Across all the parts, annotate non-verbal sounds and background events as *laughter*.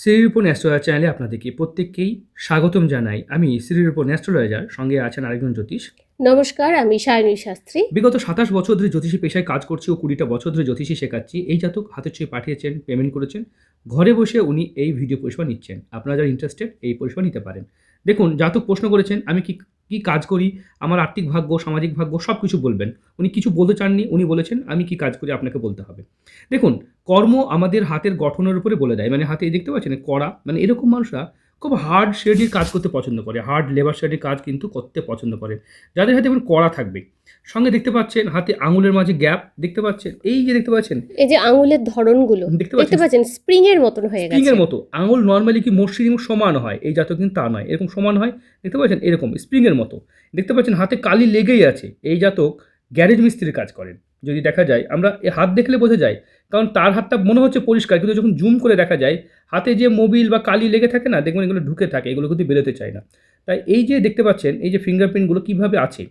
Shrirupan astrologer চ্যানেলে আপনাদেরকে প্রত্যেককেই স্বাগতম জানাই। আমি শ্রীরূপণ অ্যাস্ট্রোলজার সঙ্গে আছেন আরেকজন জ্যোতিষ। নমস্কার আমি সায়নী শাস্ত্রী। বিগত সাতাশ বছর ধরে জ্যোতিষী পেশায় কাজ করছি ও কুড়িটা বছর ধরে জ্যোতিষী শেখাচ্ছি। এই জাতক হাতে ছুঁয়ে পাঠিয়েছেন পেমেন্ট করেছেন। ঘরে বসে উনি এই ভিডিও পরিষেবা নিচ্ছেন। আপনারা যারা ইন্টারেস্টেড এই পরিষেবা নিতে পারেন। দেখুন জাতক প্রশ্ন করেছেন আমি কি কি কাজ করি, আমার আর্থিক ভাগ্য, সামাজিক ভাগ্য সব কিছু বলবেন। উনি কিছু বলতে চাননি, উনি বলেছেন, আমি কি কাজ করি আপনাকে বলতে হবে। দেখুন, কর্ম আমাদের হাতের গঠনের উপরে বলে দেয় মানে হাতে দেখতে পাচ্ছেন, কড়া মানে এরকম মানুষরা খুব হার্ড শেডির কাজ করতে পছন্দ করে। হার্ড লেবার শেডির কাজ কিন্তু করতে পছন্দ করে। যাদের হাতে এবার কড়া থাকবে। সঙ্গে দেখতে পাচ্ছেন হাতে আঙুলের মাঝে গ্যাপ দেখতে পাচ্ছেন? এই যে দেখতে পাচ্ছেন? এই যে আঙুলের ধরনগুলো দেখতে পাচ্ছেন? স্প্রিং এর মতন হয়ে গেছে। স্প্রিং এর মতো। আঙুল নর্মালি কি মসৃণ এবং সমান হয়? এই জাতক কিন্তু তা নয়। এরকম সমান হয়? দেখতে পাচ্ছেন? এরকম স্প্রিং এর মতো। দেখতে পাচ্ছেন হাতে কালি লেগেই আছে। এই জাতক গ্যারেজ মিস্ত্রির কাজ করেন। যদি দেখা যায়, আমরা এ হাত দেখলে বোঝা যায়, কারণ তার হাতটা মনে হচ্ছে পরিষ্কার, কিন্তু যখন জুম করে দেখা যায়, হাতে যে মোবিল বা কালি লেগে থাকে না, দেখবেন এগুলো ঢুকে থাকে, এগুলো কিন্তু বেরোতে চায় না। তাই এই যে দেখতে পাচ্ছেন, এই যে ফিঙ্গারপ্রিন্টগুলো কীভাবে আছে,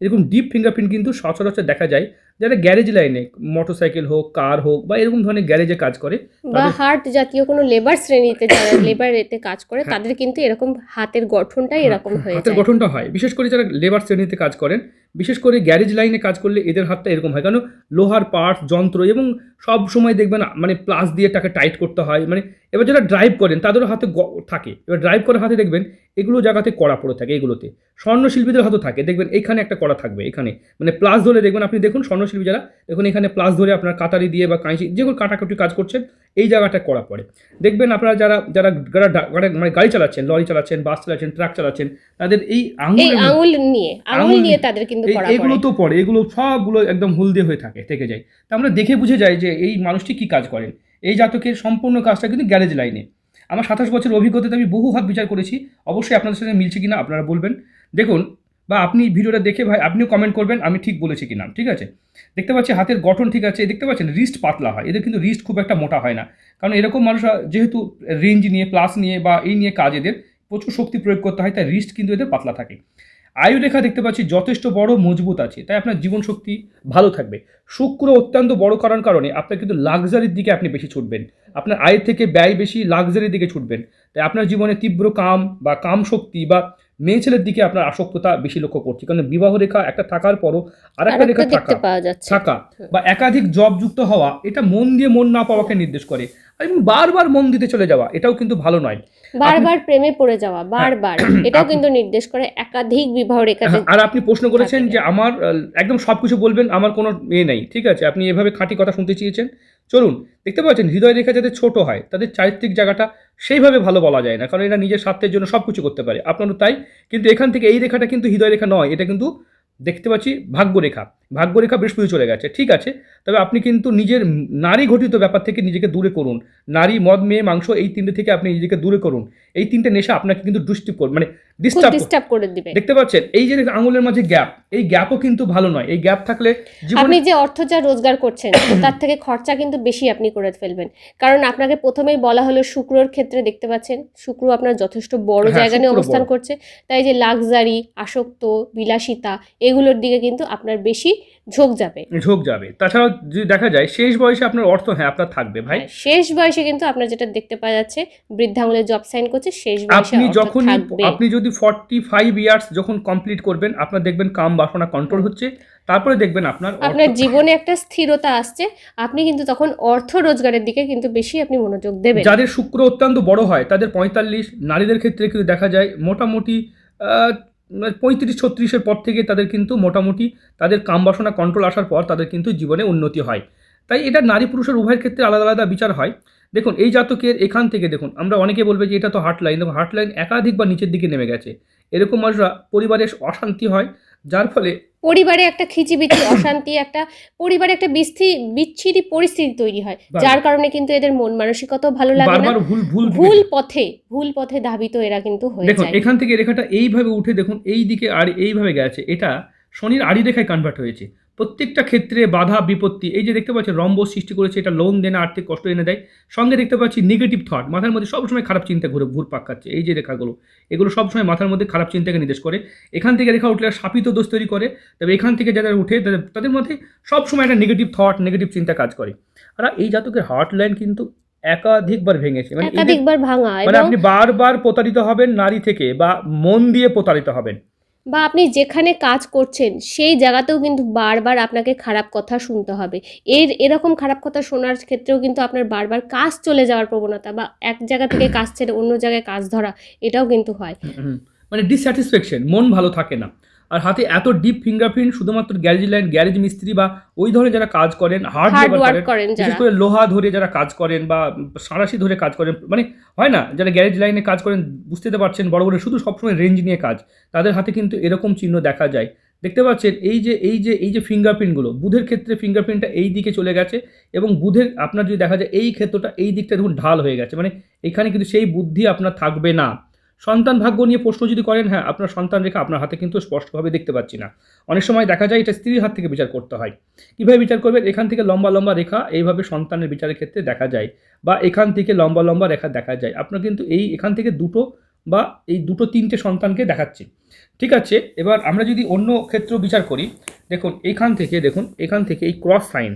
এরকম ডিপ ফিঙ্গারপ্রিন্ট কিন্তু সচরাচর দেখা যায় যারা গ্যারেজ লাইনে মোটরসাইকেল হোক কার হোক বা এরকম ধরনের গ্যারেজে কাজ করে বা হার্ট জাতীয় কোনো লেবার শ্রেণীতে যারা *coughs* লেবার এতে কাজ করে হ্যাঁ। তাদের কিন্তু এরকম হাতের গঠনটাই এরকম হয়ে হাতের গঠনটা হয়। বিশেষ করে যারা লেবার শ্রেণীতে কাজ করেন বিশেষ করে গ্যারেজ লাইনে কাজ করলে এদের হাতটা এরকম হয়। কারণ লোহার পার্টস যন্ত্র এবং সব সময় দেখবেন মানে প্লাস দিয়ে তাকে টাইট করতে হয়। মানে এবার যারা ড্রাইভ করেন তাদেরও হাতে থাকে। এবার ড্রাইভ করার হাতে দেখবেন এগুলো জায়গাতে কড়া পড়ে থাকে এগুলোতে। স্বর্ণশিল্পীদের হাতও থাকে। দেখবেন এখানে একটা কড়া থাকবে এখানে। মানে প্লাস ধরে দেখবেন আপনি দেখুন স্বর্ণশিল্পী যারা দেখুন এখানে প্লাস ধরে আপনার কাতারি দিয়ে বা কাঁচি যেগুলো কাটাকুটি কাজ করছেন এই জায়গাটা করা পড়ে দেখবেন আপনারা যারা যারা যারা গাড়ি- মানে গাড়ি চালাচ্ছেন লরি চালাচ্ছেন বাস চালাচ্ছেন ট্রাক চালাচ্ছেন তাদের এই আঙুল আঙুল নিয়ে আঙুল নিয়ে তাদের কিন্তু এগুলো তো পড়ে এগুলো সবগুলো একদম হলদে হয়ে থাকে থেকে যায়। তা আমরা দেখে বুঝে যাই যে এই মানুষটি কি কাজ করেন। এই জাতকের সম্পূর্ণ কাজটা কিন্তু গ্যারেজ লাইনে আমার সাতাশ বছর অভিজ্ঞতাতে আমি বহু হাত বিচার করেছি অবশ্যই আপনাদের সাথে মিলছে কিনা আপনারা বলবেন। দেখুন বা আপনি ভিডিওটা দেখে ভাই, আপনিও কমেন্ট করবেন, আমি ঠিক বলেছি কিনা, ঠিক আছে? দেখতে পাচ্ছি হাতের গঠন ঠিক আছে, দেখতে পাচ্ছেন রিস্ট পাতলা হয়, এদের কিন্তু রিস্ট খুব একটা মোটা হয় না, কারণ এরকম মানুষরা যেহেতু রেঞ্জ নিয়ে প্লাস নিয়ে বা এই নিয়ে কাজ এদের, প্রচুর শক্তি প্রয়োগ করতে হয়, তাই রিস্ট কিন্তু এদের পাতলা থাকে। আয়ু রেখা দেখতে পাচ্ছি যথেষ্ট বড়, মজবুত আছে, তাই আপনার জীবন শক্তি ভালো থাকবে। শুক্র অত্যন্ত বড় করার কারণে আপনার কিন্তু লাক্সারির দিকে আপনি বেশি ছুটবেন, আপনার আয়ের থেকে ব্যয় বেশি লাক্সারির দিকে ছুটবেন, তাই আপনার জীবনে তীব্র কাম বা কাম শক্তি বা মেয়ে ছেলের দিকে আপনার আসক্ততা বেশি লক্ষ্য করছি। কারণ বিবাহ রেখা একটা থাকার পরও আর একটা রেখা থাকা। থাকা বা একাধিক জব যুক্ত হওয়া এটা মন দিয়ে মন না পাওয়াকে নির্দেশ করে। এবং বারবার মন দিতে চলে যাওয়া এটাও কিন্তু ভালো নয়। বারবার প্রেমে পড়ে যাওয়া হ্যাঁ। বারবার। *clears throat* এটাও কিন্তু নির্দেশ করে একাধিক বিবাহ রেখাতে হ্যাঁ, আর আপনি প্রশ্ন করেছেন যে আমার একদম সব কিছু বলবেন আমার কোনো এ নেই ঠিক আছে? আপনি এভাবে খাঁটি কথা শুনতে চেয়েছেন? চলুন দেখতে পাচ্ছেন হৃদয় রেখা যাদের ছোট হয় তাদের চারিত্রিক জায়গাটা সেইভাবে ভালো বলা যায় না, কারণ এরা নিজের স্বার্থের জন্য সব কিছু করতে পারে। আপনারও তাই, কিন্তু এখান থেকে এই রেখাটা কিন্তু হৃদয় রেখা নয়, এটা কিন্তু দেখতে পাচ্ছি ভাগ্যরেখা ভাগ্যরেখা বৃহস্পতি চলে গেছে ঠিক আছে? তবে আপনি কিন্তু নিজের নারী ঘটিত ব্যাপার থেকে নিজেকে দূরে করুন। নারী মদ মেয়ে মাংস এই তিনটে থেকে আপনি নিজেকে দূরে করুন। এই তিনটে নেশা আপনাকে কিন্তু ডিস্টার্ব করবে মানে ডিস্টার্ব ডিস্টার্ব করে দিবে। দেখতে পাচ্ছেন? এই যে আঙুলের মাঝে গ্যাপ এই গ্যাপও কিন্তু ভালো নয়। এই গ্যাপ থাকলে আপনি যে অর্থ যা রোজগার করছেন *coughs* তার থেকে খরচা কিন্তু বেশি আপনি করে ফেলবেন। কারণ আপনাকে প্রথমেই বলা হলো শুক্রর ক্ষেত্রে দেখতে পাচ্ছেন? শুক্র আপনার যথেষ্ট বড় হ্যাঁ, জায়গা নিয়ে অবস্থান করছে। তাই যে লাক্সারি আসক্ত বিলাসিতা এগুলোর দিকে কিন্তু আপনার বেশি ঝোঁক যাবে। ঝোঁক যাবে। তাছাড়াও যদি দেখা যায় শেষ বয়সে আপনার অর্থ হ্যাঁ আপনার থাকবে ভাই। হ্যাঁ, শেষ বয়সে কিন্তু আপনার যেটা দেখতে পাওয়া যাচ্ছে বৃদ্ধাঙ্গুলে জব সাইন করছে শেষ বয়সে আপনি যখনই আপনি যদি ফর্টি ফাইভ ইয়ার্স যখন কমপ্লিট করবেন আপনার দেখবেন কাম বাসনা কন্ট্রোল হচ্ছে। তারপরে দেখবেন আপনার আপনার জীবনে একটা স্থিরতা আসছে। আপনি কিন্তু তখন অর্থ রোজগারের দিকে কিন্তু বেশি আপনি মনোযোগ দেবেন। যাদের শুক্র অত্যন্ত বড় হয় তাদের পঁয়তাল্লিশ নারীদের ক্ষেত্রে কিন্তু দেখা যায় মোটামুটি পঁয়ত্রিশ, ছত্রিশের পর থেকে তাদের কিন্তু মোটামুটি তাদের কামবাসনা কন্ট্রোল আসার পর তাদের কিন্তু জীবনে উন্নতি হয়। তাই এটা নারী পুরুষের উভয়ের ক্ষেত্রে আলাদা আলাদা বিচার হয়। দেখুন, এই জাতকের এখান থেকে দেখুন, আমরা অনেকে বলবে যে এটা তো হার্ট লাইন দেখুন হার্ট লাইন একাধিকবার নিচের দিকে নেমে গেছে। এরকম মানুষরা পরিবারে অশান্তি হয়, যার ফলে পরিবারে একটা খিচিবিচি অশান্তি একটা পরিবারে একটা বিচ্ছিরি পরিস্থিতি তৈরি হয়। যার কারণে কিন্তু এদের মন মানসিকতাও ভালো লাগে না। বারবার ভুল ভুল ভুল পথে ভুল পথে ধাবিত এরা কিন্তু হয়ে দেখুন এখান থেকে রেখাটা এইভাবে উঠে দেখুন এই দিকে আর এইভাবে গেছে। এটা শনির আড়ি রেখায় কনভার্ট হয়েছে। প্রত্যেকটা ক্ষেত্রে বাধা বিপত্তি এই যে দেখতে পাচ্ছি রম্ব সৃষ্টি করেছে এটা লোন দেনা আর্থিক কষ্ট এনে দেয়। সঙ্গে দেখতে পাচ্ছি নেগেটিভ থট মাথার মধ্যে সবসময় খারাপ চিন্তা ঘুরে ঘুর পাক খাচ্ছে। এই যে রেখাগুলো এগুলো সবসময় মাথার মধ্যে খারাপ চিন্তাকে নির্দেশ করে। এখান থেকে রেখা উঠলে শাপিত দোষ তৈরি করে তবে এখান থেকে যারা উঠে তাদের তাদের মধ্যে সবসময় একটা নেগেটিভ থট নেগেটিভ চিন্তা কাজ করে। আর এই জাতকের হার্ট লাইন কিন্তু একাধিকবার ভেঙেছে। মানে একাধিকবার ভাঙা মানে আপনি বারবার প্রতারিত হবেন নারী থেকে বা মন দিয়ে প্রতারিত হবেন। বা আপনি যেখানে কাজ করছেন, সেই জায়গাতেও কিন্তু বারবার আপনাকে খারাপ কথা শুনতে হবে। এর, এরকম খারাপ কথা শোনার ক্ষেত্রেও কিন্তু আপনার বারবার কাজ চলে যাওয়ার প্রবণতা বা এক জায়গা থেকে কাজ ছেড়ে অন্য জায়গায় কাজ ধরা, এটাও কিন্তু হয়। মানে ডিস্যাটিসফ্যাকশন মন ভালো থাকে না। আর হাতে এত ডিপ ফিঙ্গারপ্রিন্ট শুধুমাত্র গ্যারেজ লাইন গ্যারেজ মিস্ত্রি বা ওই ধরনের যারা কাজ করেন হার্ড লেবার ওয়ার্ক করেন বিশেষ করে লোহা ধরে যারা কাজ করেন বা সাঁড়াশি ধরে কাজ করেন মানে হয় না যারা গ্যারেজ লাইনে কাজ করেন বুঝতে পারছেন বড় বড় শুধু সবসময় রেঞ্জ নিয়ে কাজ তাদের হাতে কিন্তু এরকম চিহ্ন দেখা যায়। দেখতে পাচ্ছেন এই যে এই যে এই যে ফিঙ্গারপ্রিন্টগুলো বুধের ক্ষেত্রে ফিঙ্গারপ্রিন্টটা এই দিকে চলে গেছে এবং বুধের আপনার যদি দেখা যায় এই ক্ষেত্রটা এই দিকটা দেখুন ঢাল হয়ে গেছে মানে এখানে কিন্তু সেই বুদ্ধি আপনার থাকবে না। সন্তান ভাগ্য নিয়ে প্রশ্ন যদি করেন হ্যাঁ আপনার সন্তান রেখা আপনার হাতে কিন্তু স্পষ্টভাবে দেখতে পাচ্ছি না। অনেক সময় দেখা যায় এটা স্ত্রীর হাত থেকে বিচার করতে হয়। কীভাবে বিচার করবেন? এখান থেকে লম্বা লম্বা রেখা এইভাবে সন্তানের বিচারের ক্ষেত্রে দেখা যায় বা এখান থেকে লম্বা লম্বা রেখা দেখা যায়। আপনার কিন্তু এই এখান থেকে দুটো বা এই দুটো তিনটে সন্তানকে দেখাচ্ছে। ঠিক আছে, এবার আমরা যদি অন্য ক্ষেত্র বিচার করি, দেখুন, এখান থেকে, দেখুন, এখান থেকে এই ক্রস সাইন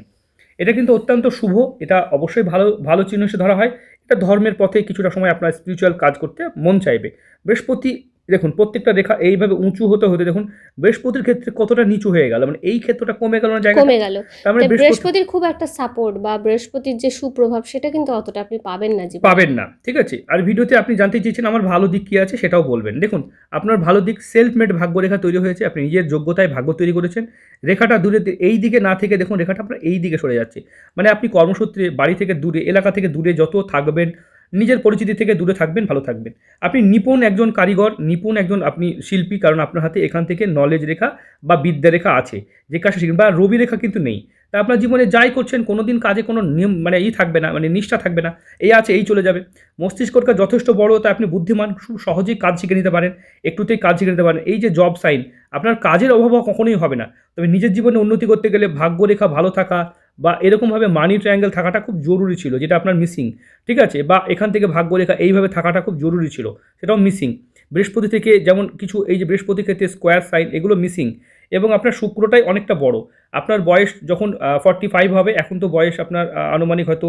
এটা কিন্তু অত্যন্ত শুভ, এটা অবশ্যই ভালো ভালো চিহ্ন হিসেবে ধরা হয়। এটা ধর্মের পথে কিছুটা সময় আপনার স্পিরিচুয়াল কাজ করতে মন চাইবে। বৃহস্পতি দেখুন প্রত্যেকটা রেখা এইভাবে উঁচু হতে হতে দেখুন বৃহস্পতির ক্ষেত্রে কতটা নিচু হয়ে গেল মানে এই ক্ষেত্রটা কমে গেল না জায়গা কমে গেল। মানে বৃহস্পতি বৃহস্পতির খুব একটা সাপোর্ট বা বৃহস্পতির যে সুপ্রভাব সেটা কিন্তু অতটা আপনি পাবেন না পাবেন না ঠিক আছে? আর ভিডিওতে আপনি জানতে চেয়েছেন আমার ভালো দিক কী আছে সেটাও বলবেন। দেখুন আপনার ভালো দিক সেলফ মেড ভাগ্য রেখা তৈরি হয়েছে আপনি নিজের যোগ্যতায় ভাগ্য তৈরি করেছেন। রেখাটা দূরে এই দিকে না থেকে দেখুন রেখাটা আপনার এই দিকে সরে যাচ্ছে। মানে আপনি কর্মসূত্রে বাড়ি থেকে দূরে এলাকা থেকে দূরে যত থাকবেন নিজের পরিচিতি থেকে দূরে থাকবেন, ভালো থাকবেন। আপনি নিপুণ একজন কারিগর, নিপুণ একজন আপনি শিল্পী, কারণ আপনার হাতে এখান থেকে নলেজ রেখা বা বিদ্যা রেখা আছে। যে কাজটা শিখবেন, বা রবি রেখা কিন্তু নেই। তা আপনার জীবনে যাই করছেন কোনো দিন কাজে কোনো নিয়ম মানে ই থাকবে না মানে নিষ্ঠা থাকবে না। এই আছে, এই চলে যাবে। মস্তিষ্কটা যথেষ্ট বড় তাই আপনি বুদ্ধিমান, খুব সহজেই কাজ শিখে নিতে পারেন, একটুতেই কাজ শিখে নিতে পারেন। এই যে জব সাইন আপনার কাজের অভাব কখনোই হবে না। তবে নিজের জীবনে উন্নতি করতে গেলে ভাগ্যরেখা ভালো থাকা বা এরকমভাবে মানি ট্রায়াঙ্গেল থাকাটা খুব জরুরি ছিল, যেটা আপনার মিসিং ঠিক আছে? বা এখান থেকে ভাগ্যরেখা এইভাবে থাকাটা খুব জরুরি ছিল, সেটাও মিসিং বৃহস্পতি থেকে যেমন কিছু, এই যে বৃহস্পতি ক্ষেত্রে স্কোয়ার সাইন এগুলো মিসিং এবং আপনার শুক্রটাই অনেকটা বড়। আপনার বয়স যখন ফর্টি ফাইভ হবে, এখন তো বয়স আপনার আনুমানিক হয়তো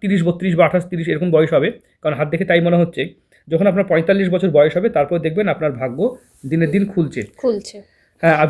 তিরিশ বত্রিশ বা আঠাশ তিরিশ এরকম বয়স হবে, কারণ হাত দেখে তাই মনে হচ্ছে। যখন আপনার পঁয়তাল্লিশ বছর বয়স হবে, তারপর দেখবেন আপনার ভাগ্য দিনের দিন খুলছে। খুলছে।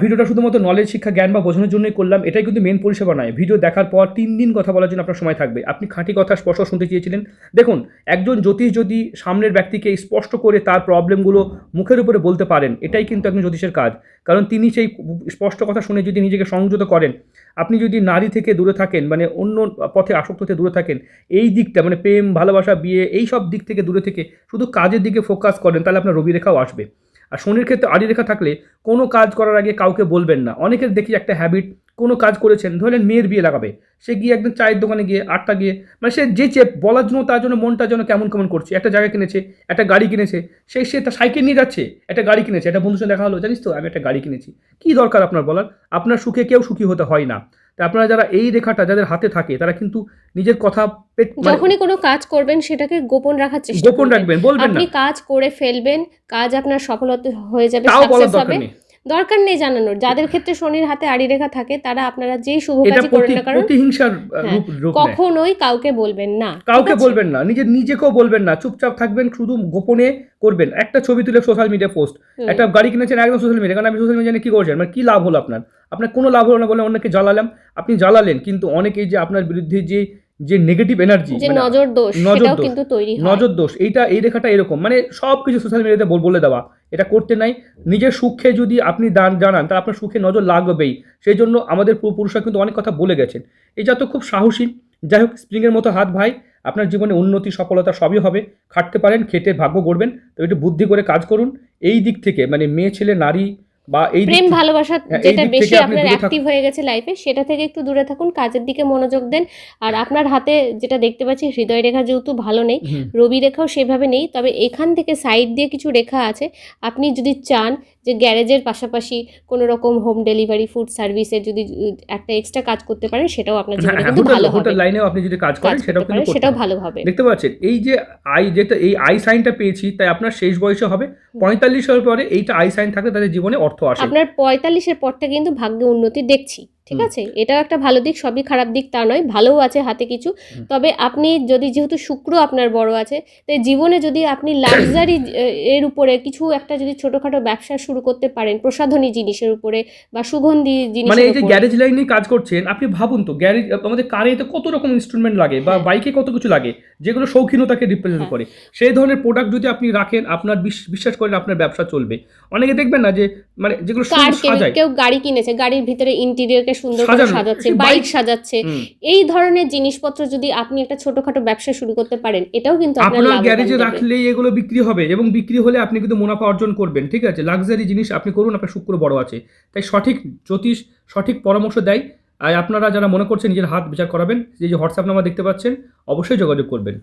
ভিডিওটা শুধুমাত্র নলেজ শিক্ষা, জ্ঞান বা বোঝানোর জন্যই করলাম, এটাই কিন্তু মেন পরিষেবা নয়। ভিডিও দেখার পর তিন দিন কথা বলার জন্য আপনার সময় থাকবে। আপনি খাঁটি কথা স্পষ্ট শুনতে চেয়েছিলেন। দেখুন, একজন জ্যোতিষ যদি সামনের ব্যক্তিকে স্পষ্ট করে তার প্রবলেমগুলো মুখের উপরে বলতে পারেন, এটাই কিন্তু একজন জ্যোতিষের কাজ। কারণ তিনি সেই স্পষ্ট কথা শুনে যদি নিজেকে সংযত করেন, আপনি যদি নারী থেকে দূরে থাকেন মানে অন্য পথে আসক্ত থেকে দূরে থাকেন, এই দিকটা মানে প্রেম, ভালোবাসা, বিয়ে এই সব দিক থেকে দূরে থেকে শুধু কাজের দিকে ফোকাস করেন, তাহলে আপনার রবি রেখাও আসবে। আর শনির ক্ষেত্রে আড়ি রেখা থাকলে কোনো কাজ করার আগে কাউকে বলবেন না। অনেকের দেখি একটা হ্যাবিট কোনো কাজ করেছেন ধরলেন মেয়ের বিয়ে লাগাবে সে গিয়ে একদম চায়ের দোকানে গিয়ে আটটা গিয়ে মানে সে যে চেপ বলার জন্য তার জন্য মনটা যেন কেমন কেমন করছে একটা জায়গা কিনেছে একটা গাড়ি কিনেছে সে সে তার সাইকেল নিয়ে যাচ্ছে একটা গাড়ি কিনেছে একটা বন্ধুর সঙ্গে দেখা হলো জানিস তো আমি একটা গাড়ি কিনেছি কী দরকার আপনার বলার? আপনার সুখে কেউ সুখী হতে হয় না। তা আপনারা যারা এই রেখাটা যাদের হাতে থাকে তারা কিন্তু নিজের কথা মানে যখনই কোনো কাজ করবেন সেটাকে গোপন রাখার চেষ্টা গোপন রাখবেন বলবেন না। আপনি কাজ করে ফেলবেন কাজ আপনার সফলতা হয়ে যাবে সাকসেস হবে। দরকার নেই জানানোর। যাদের ক্ষেত্রে শনির হাতে আড়ি রেখা থাকে তারা আপনারা যেই শুভ কাজই করেন না কারণ হ্যাঁ, কখনোই কাউকে বলবেন না। কাউকে বলবেন না নিজের নিজেকেও বলবেন না চুপচাপ থাকবেন শুধু গোপনে করবেন। একটা ছবি তুলে সোশ্যাল মিডিয়া পোস্ট একটা গাড়ি কিনেছেন একদম সোশ্যাল মিডিয়া কারণ আপনি সোশ্যাল মিডিয়া কি করছেন? মানে কি লাভ হলো আপনার? আপনার কোনো লাভ হলো না বলে অন্যকে জ্বালালাম আপনি জ্বালালেন কিন্তু অনেকেই যে আপনার বিরুদ্ধে যে যে নেগেটিভ এনার্জি যে নজর দোষ সেটাও কিন্তু তৈরি হয়। নজর দোষ এইটা এই রেখাটা এরকম মানে সব কিছু সোশ্যাল মিডিয়াতে বলে দেওয়া। এটা করতে নাই। নিজের সুখে যদি আপনি দান জানান তা আপনার সুখে নজর লাগবেই। সেই জন্য আমাদের পূর্বপুরুষরা কিন্তু অনেক কথা বলে গেছেন। এই যা তো খুব সাহসী। যাই হোক স্প্রিংয়ের মতো হাত ভাই আপনার জীবনে উন্নতি সফলতা সবই হবে। খাটতে পারেন খেটে ভাগ্য গড়বেন। তো একটু বুদ্ধি করে কাজ করুন। এই দিক থেকে মানে মেয়ে ছেলে নারী বা এই প্রেম ভালোবাসা হ্যাঁ, যেটা বেশি আপনার অ্যাক্টিভ হয়ে গেছে লাইফে সেটা থেকে একটু দূরে থাকুন কাজের দিকে মনোযোগ দেন। আর আপনার হাতে যেটা দেখতে পাচ্ছি হৃদয় রেখা যেহেতু ভালো নেই রবি রেখাও সেভাবে নেই তবে এখান থেকে সাইড দিয়ে কিছু রেখা আছে। আপনি যদি চান যে গ্যারেজের পাশাপাশি কোনো রকম হোম ডেলিভারি ফুড সার্ভিসের যদি একটা এক্সট্রা কাজ করতে পারেন সেটাও আপনার জন্য জীবনে হ্যাঁ, কিন্তু ভালো হবে। হোটেল লাইনেও আপনি যদি কাজ করেন সেটাও কিন্তু সেটাও। ভালো হবে। দেখতে পাচ্ছেন এই যে আই যেটা এই আই সাইনটা পেয়েছি তাই আপনার শেষ বয়সে হবে। পঁয়তাল্লিশের পরে এইটা আই সাইন থাকে তাদের জীবনে অর্থ আসে। আপনার পঁয়তাল্লিশের পর থেকে কিন্তু ভাগ্যে উন্নতি দেখছি। ঠিক আছে? এটাও একটা ভালো দিক সবই খারাপ দিক তা নয় ভালোও আছে হাতে কিছু। তবে আপনি যদি যেহেতু শুক্র আপনার বড় আছে তাই জীবনে যদি আপনি লাক্সারি এর উপরে কিছু একটা যদি ছোটখাটো ব্যবসা শুরু করতে পারেন প্রসাধনী জিনিসের উপরে বা সুগন্ধি জিনিস মানে এই যে গ্যারেজ লাইনে কাজ করছেন আপনি ভাবুন তো গ্যারেজ আমাদের কারে তো কত রকম ইনস্ট্রুমেন্ট লাগে বা হ্যাঁ। বাইকে কত কিছু লাগে যেগুলো শৌখিনতাকে রিপ্রেজেন্ট হ্যাঁ। করে। সেই ধরনের প্রোডাক্ট যদি আপনি রাখেন আপনার বিশ- বিশ্বাস করেন আপনার ব্যবসা চলবে। অনেকে দেখবেন না যে মানে যেগুলো সাজায়। কেউ গাড়ি কিনেছে গাড়ির ভিতরে ইন্টেরিয়রকে সুন্দর করে সাজাচ্ছে বাইক সাজাচ্ছে। এই ধরনের জিনিসপত্র যদি আপনি একটা ছোটখাটো ব্যবসা শুরু করতে পারেন এটাও কিন্তু আপনার গ্যারেজে। রাখলেই এগুলো বিক্রি হবে এবং বিক্রি হলে আপনি কিন্তু মুনাফা অর্জন করবেন ঠিক আছে? লাক্সারি জিনিস আপনি করুন আপনার শুক্র বড় আছে। তাই সঠিক জ্যোতিষ সঠিক পরামর্শ দেয়। আর আপনারা যারা মনে করছেন নিজের হাত বিচার করাবেন যে হোয়াটসঅ্যাপ নাম্বার দেখতে পাচ্ছেন অবশ্যই যোগাযোগ করবেন।